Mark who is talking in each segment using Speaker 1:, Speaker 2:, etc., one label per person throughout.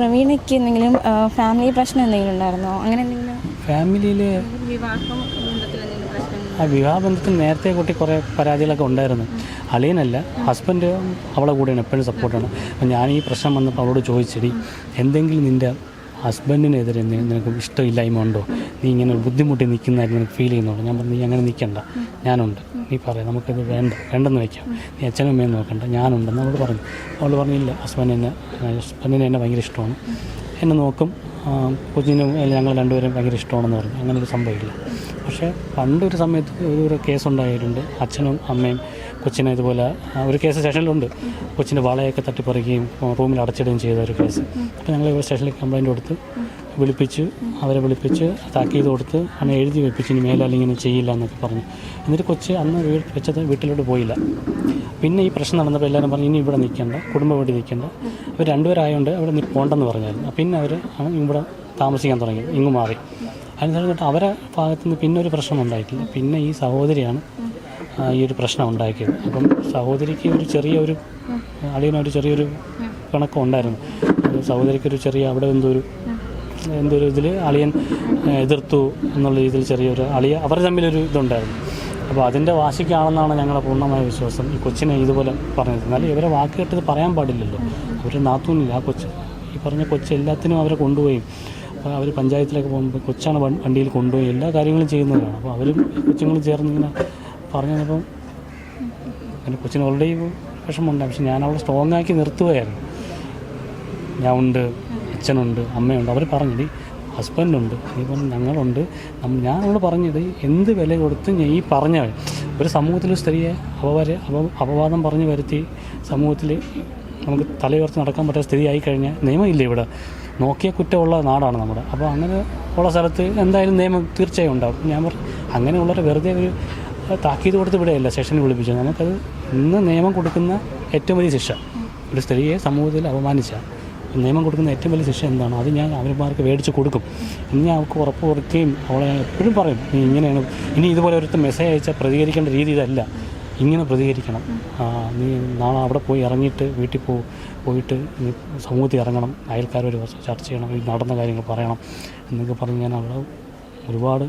Speaker 1: പ്രവീണയ്ക്ക് എന്തെങ്കിലും ഫാമിലി പ്രശ്നം എന്തെങ്കിലും ഉണ്ടായിരുന്നോ? അങ്ങനെ എന്തെങ്കിലും?
Speaker 2: ഫാമിലിയിൽ ആ വിവാഹബന്ധത്തിൽ നേരത്തെ കൂട്ടി കുറേ പരാതികളൊക്കെ ഉണ്ടായിരുന്നു. അളിയനല്ല ഹസ്ബൻഡ് അവളെ കൂടെയാണ് എപ്പോഴും സപ്പോർട്ടാണ് അപ്പം ഞാൻ ഈ പ്രശ്നം വന്നപ്പോൾ അവളോട് ചോദിച്ചെടി എന്തെങ്കിലും നിന്റെ ഹസ്ബൻഡിനെതിരെ നിനക്ക് ഇഷ്ടമില്ലായ്മ ഉണ്ടോ? നീ ഇങ്ങനെ ബുദ്ധിമുട്ടി നിൽക്കുന്നതായിട്ട് നിനക്ക് ഫീൽ ചെയ്യുന്നുണ്ടോ? ഞാൻ പറഞ്ഞു നീ അങ്ങനെ നിൽക്കണ്ട. ഞാനുണ്ട്. നീ പറയാം. നമുക്കിത് വേണ്ട. വേണ്ടെന്ന് വയ്ക്കാം നീ അച്ഛനും അമ്മയും നോക്കണ്ട. ഞാനുണ്ടെന്ന് അവളോട് പറഞ്ഞു. അവൾ പറഞ്ഞില്ല ഹസ്ബൻഡിനെ ഹസ്ബൻഡിനെ എന്നെ ഭയങ്കര ഇഷ്ടമാണ്. എന്നെ നോക്കും. കൊച്ചിനും ഞങ്ങൾ രണ്ടുപേരും ഭയങ്കര ഇഷ്ടമാണെന്ന് പറഞ്ഞു. അങ്ങനെ ഒരു സംഭവമില്ല പക്ഷേ പണ്ടൊരു സമയത്ത് ഒരു കേസ് ഉണ്ടായിട്ടുണ്ട്. അച്ഛനും അമ്മയും കൊച്ചിനെ ഇതുപോലെ ഒരു കേസ് സ്റ്റേഷനിലുണ്ട്. കൊച്ചിന്റെ വളയൊക്കെ തട്ടിപ്പറിക്കുകയും റൂമിൽ അടച്ചിടുകയും ചെയ്ത ഒരു കേസ്. അപ്പോൾ ഞങ്ങൾ ഇവിടെ സ്റ്റേഷനിൽ കംപ്ലയിന്റ് കൊടുത്ത് വിളിപ്പിച്ച് അവരെ വിളിപ്പിച്ച് താക്കീത് കൊടുത്ത് അങ്ങനെ എഴുതി വെപ്പിച്ച് ഇനി മേലാൽ ഇങ്ങനെ ചെയ്യില്ല എന്നൊക്കെ പറഞ്ഞു. എന്നിട്ട് കൊച്ച് അന്ന് വീട് വെച്ചത് വീട്ടിലോട്ട് പോയില്ല. പിന്നെ ഈ പ്രശ്നം നടന്നപ്പോൾ എല്ലാവരും പറഞ്ഞു ഇനി ഇവിടെ നിൽക്കണ്ട കുടുംബ വീട്ടിൽ നിൽക്കണ്ട. അവർ രണ്ടുപേരായതുകൊണ്ട് അവിടെ നീ പോകണ്ടെന്ന് പറഞ്ഞായിരുന്നു. പിന്നെ അവർ ഇവിടെ താമസിക്കാൻ തുടങ്ങി ഇങ്ങ് മാറി. അതിന് കഴിഞ്ഞിട്ട് അവരെ ഭാഗത്തുനിന്ന് പിന്നെ ഒരു പ്രശ്നം ഉണ്ടായിട്ടില്ല. പിന്നെ ഈ സഹോദരിയാണ് ഈ ഒരു പ്രശ്നം ഉണ്ടാക്കിയത്. അപ്പം സഹോദരിക്ക് ഒരു ചെറിയ ഒരു അളിയനൊരു ചെറിയൊരു അത് സഹോദരിക്ക് ഒരു ചെറിയ അവിടെ എന്തോ ഒരു എന്തോ ഒരു ഇതിൽ അളിയൻ എതിർത്തു എന്നുള്ള രീതിയിൽ ചെറിയൊരു അളിയ അവർ തമ്മിലൊരു ഇതുണ്ടായിരുന്നു. അപ്പോൾ അതിന്റെ വാശിക്കാണെന്നാണ് ഞങ്ങളുടെ പൂർണമായ വിശ്വാസം. ഈ കൊച്ചിനെ ഇതുപോലെ പറഞ്ഞത്. എന്നാലും ഇവരെ വാക്ക് കേട്ടത് പറയാൻ പാടില്ലല്ലോ. അവർ നാത്തൂനില്ല. ആ കൊച്ച് ഈ പറഞ്ഞ കൊച്ച് എല്ലാത്തിനും അവരെ കൊണ്ടുപോയി. അപ്പോൾ അവർ പഞ്ചായത്തിലൊക്കെ പോകുമ്പോൾ കൊച്ചാണ് വണ്ടിയിൽ കൊണ്ടുപോയി. എല്ലാ കാര്യങ്ങളും ചെയ്യുന്നതാണ് അപ്പോൾ അവരും കൊച്ചുങ്ങളും ചേർന്ന് ഇങ്ങനെ പറഞ്ഞപ്പം എന്റെ കൊച്ചിന് ഓൾറെഡി വിഷമമുണ്ട്. പക്ഷെ ഞാൻ അവളെ സ്ട്രോങ് ആക്കി നിർത്തുകയായിരുന്നു. ഞാൻ ഉണ്ട് അച്ഛനുണ്ട് അമ്മയുണ്ട്. അവർ പറഞ്ഞിടി ഹസ്ബൻഡുണ്ട് പറഞ്ഞു ഞങ്ങളുണ്ട്. ഞാൻ അവളോട് പറഞ്ഞത് എന്ത് വില കൊടുത്ത് ഞാൻ ഈ പറഞ്ഞവൻ? ഒരു സമൂഹത്തിൽ സ്ത്രീയെ അപവാര അപ അപവാദം പറഞ്ഞു വരുത്തി സമൂഹത്തിൽ നമുക്ക് തലയുയർത്തി നടക്കാൻ പറ്റാത്ത സ്ഥിതി ആയിക്കഴിഞ്ഞാൽ നിയമമില്ല ഇവിടെ? നോക്കിയ കുറ്റമുള്ള നാടാണ് നമ്മുടെ. അപ്പോൾ അങ്ങനെ ഉള്ള സ്ഥലത്ത് എന്തായാലും നിയമം തീർച്ചയായും ഉണ്ടാവും ഞാൻ പറഞ്ഞു അങ്ങനെയുള്ളവരെ വെറുതെ ഒരു താക്കീത് കൊടുത്ത് വിടുകയല്ല സെഷനിൽ വിളിപ്പിച്ചത്. നമുക്കത് ഇന്ന് നിയമം കൊടുക്കുന്ന ഏറ്റവും വലിയ ശിക്ഷ. ഒരു സ്ത്രീയെ സമൂഹത്തിൽ അപമാനിച്ച നിയമം കൊടുക്കുന്ന ഏറ്റവും വലിയ ശിക്ഷ എന്താണ്? അത് ഞാൻ അവന്മാർക്ക് മേടിച്ച് കൊടുക്കും. ഇനി ഞാൻ അവൾക്ക് ഉറപ്പ് കൊടുക്കുകയും അവളെ എപ്പോഴും പറയും നീ ഇങ്ങനെയാണ് ഇനി ഇതുപോലെ ഒരു മെസ്സേജ് അയച്ചാൽ പ്രതികരിക്കേണ്ട രീതി ഇതല്ല. ഇങ്ങനെ പ്രതികരിക്കണം. നീ നാളെ അവിടെ പോയി ഇറങ്ങിയിട്ട് വീട്ടിൽ പോ പോയിട്ട് നീ സമൂഹത്തിൽ ഇറങ്ങണം. അയൽക്കാരോട് ചർച്ച ചെയ്യണം. നടന്ന കാര്യങ്ങൾ പറയണം എന്നൊക്കെ പറഞ്ഞ് ഞാൻ അവളെ ഒരുപാട്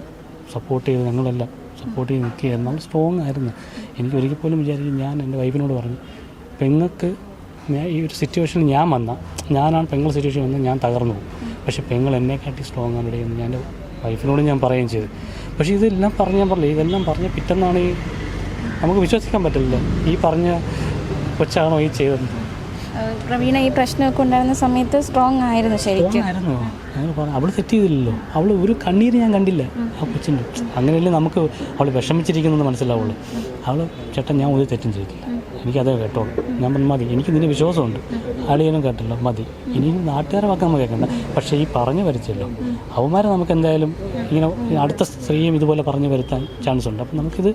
Speaker 2: സപ്പോർട്ട് ചെയ്ത് ഞങ്ങളെല്ലാം സപ്പോർട്ട് ചെയ്ത് നിൽക്കുക എന്നാൽ സ്ട്രോങ് ആയിരുന്നു. എനിക്ക് ഒരിക്കൽ പോലും വിചാരിക്കും ഞാൻ എന്റെ വൈഫിനോട് പറഞ്ഞു പെങ്ങൾക്ക് ഞാൻ ഈ ഒരു സിറ്റുവേഷനിൽ ഞാൻ വന്ന ഞാനാണ് പെങ്ങൾ സിറ്റുവേഷൻ വന്ന് ഞാൻ തകർന്നു പോകും. പക്ഷേ പെങ്ങൾ എന്നെക്കാട്ടി സ്ട്രോങ് ആണ് എന്ന് ഞാൻ എന്റെ വൈഫിനോട് ഞാൻ പറയുകയും ചെയ്തു. പക്ഷേ ഇതെല്ലാം പറഞ്ഞ് ഞാൻ പറഞ്ഞില്ല? ഇതെല്ലാം പറഞ്ഞ പിറ്റെന്നാണ് ഈ നമുക്ക് വിശ്വസിക്കാൻ പറ്റില്ല ഈ പറഞ്ഞ കൊച്ചാണോ ഈ ചെയ്തത്?
Speaker 1: പ്രവീണ ഈ പ്രശ്നമൊക്കെ ഉണ്ടായിരുന്ന സമയത്ത് സ്ട്രോങ് ആയിരുന്നു ശരിക്കും.
Speaker 2: ആയിരുന്നു. അവൾ തെറ്റ് ചെയ്തില്ലല്ലോ. അവൾ ഒരു കണ്ണീര് ഞാൻ കണ്ടില്ല. ആ കൊച്ചിന്റെ അങ്ങനെയല്ലേ നമുക്ക് അവൾ വിഷമിച്ചിരിക്കുന്നത് മനസ്സിലാവുള്ളൂ. അവൾ ചേട്ടൻ ഞാൻ ഒരു തെറ്റും ചെയ്തില്ല എനിക്കതേ കേട്ടോളൂ ഞാൻ പറഞ്ഞു മതി. എനിക്ക് നിന്റെ വിശ്വാസമുണ്ട്. ആളിയനും കേട്ടല്ലോ. മതി. ഇനി നാട്ടുകാരെ വാക്ക് നമ്മൾ കേൾക്കണ്ട പക്ഷേ ഈ പറഞ്ഞു വരച്ചല്ലോ. അവന്മാരെ നമുക്ക് എന്തായാലും ഇങ്ങനെ അടുത്ത സ്ത്രീയും ഇതുപോലെ പറഞ്ഞു വരുത്താൻ ചാൻസ് ഉണ്ട് അപ്പം നമുക്കിത്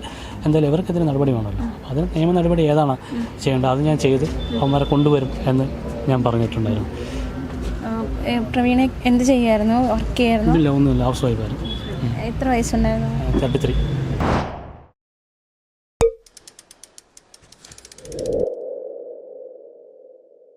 Speaker 2: എന്തായാലും ഇവർക്കെതിരെ നടപടി വേണമല്ലോ. അത് നിയമ നടപടി ഏതാണ് ചെയ്യേണ്ടത്? അത് ഞാൻ ചെയ്ത് അവന്മാരെ കൊണ്ടുവരും എന്ന് ഞാൻ പറഞ്ഞിട്ടുണ്ടായിരുന്നു.
Speaker 1: പ്രവീണ എന്ത് ചെയ്യായിരുന്നു? വർക്ക് ചെയ്യായിരുന്നു?
Speaker 2: ഇല്ല ഒന്നുമില്ല. ഹൗസ് വൈഫായിരുന്നു.
Speaker 1: എത്ര വയസ്സുണ്ടായിരുന്നു?
Speaker 2: Thirty three